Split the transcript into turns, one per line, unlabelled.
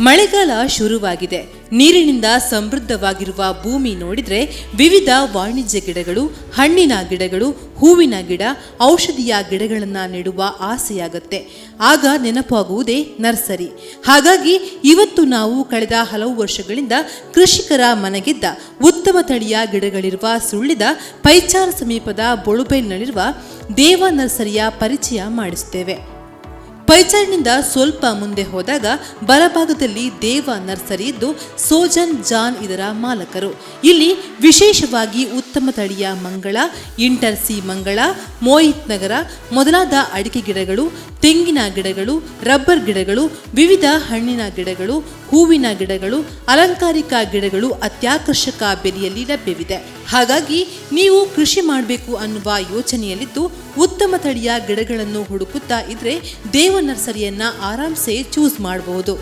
ಮಳೆಗಾಲ ಶುರುವಾಗಿದೆ. ನೀರಿನಿಂದ ಸಮೃದ್ಧವಾಗಿರುವ ಭೂಮಿ ನೋಡಿದರೆ ವಿವಿಧ ವಾಣಿಜ್ಯ ಗಿಡಗಳು, ಹಣ್ಣಿನ ಗಿಡಗಳು, ಹೂವಿನ ಗಿಡ, ಔಷಧಿಯ ಗಿಡಗಳನ್ನು ನೆಡುವ ಆಸೆಯಾಗತ್ತೆ. ಆಗ ನೆನಪಾಗುವುದೇ ನರ್ಸರಿ. ಹಾಗಾಗಿ ಇವತ್ತು ನಾವು ಕಳೆದ ಹಲವು ವರ್ಷಗಳಿಂದ ಕೃಷಿಕರ ಮನೆಗಿದ್ದ ಉತ್ತಮ ತಳಿಯ ಗಿಡಗಳಿರುವ ಸುಳ್ಳಿದ ಪೈಚಾರ ಸಮೀಪದ ಬೊಳುಬೈಲ್ನಲ್ಲಿರುವ ದೇವ ನರ್ಸರಿಯ ಪರಿಚಯ ಮಾಡಿಸುತ್ತೇವೆ ಪೈಚಾರ್ನಿಂದ ಸ್ವಲ್ಪ ಮುಂದೆ ಹೋದಾಗ ಬಲಭಾಗದಲ್ಲಿ ದೇವ ನರ್ಸರಿ ಇದ್ದು ಸೋಜನ್ ಜಾನ್ ಇದರ ಮಾಲಕರು. ಇಲ್ಲಿ ವಿಶೇಷವಾಗಿ ಉತ್ತಮ ತಳಿಯ ಮಂಗಳ, ಇಂಟರ್ಸಿ ಮಂಗಳ, ಮೋಹಿತ್ ನಗರ, ಮೊದಲಾದ ಅಡಿಕೆ ಗಿಡಗಳು, ತೆಂಗಿನ ಗಿಡಗಳು, ರಬ್ಬರ್ ಗಿಡಗಳು, ವಿವಿಧ ಹಣ್ಣಿನ ಗಿಡಗಳು, ಹೂವಿನ ಗಿಡಗಳು, ಅಲಂಕಾರಿಕ ಗಿಡಗಳು ಅತ್ಯಾಕರ್ಷಕ ಬೆಲೆಯಲ್ಲಿ ಲಭ್ಯವಿದೆ. ಹಾಗಾಗಿ ನೀವು ಕೃಷಿ ಮಾಡಬೇಕು ಅನ್ನುವ ಯೋಚನೆಯಲ್ಲಿದ್ದು ಉತ್ತಮ ತಳಿಯ ಗಿಡಗಳನ್ನು ಹುಡುಕುತ್ತಾ ಇದ್ರೆ ದೇವ ನರ್ಸರಿಯನ್ನ ಆರಾಮ್ಸೆ ಚೂಸ್ ಮಾಡಬಹುದು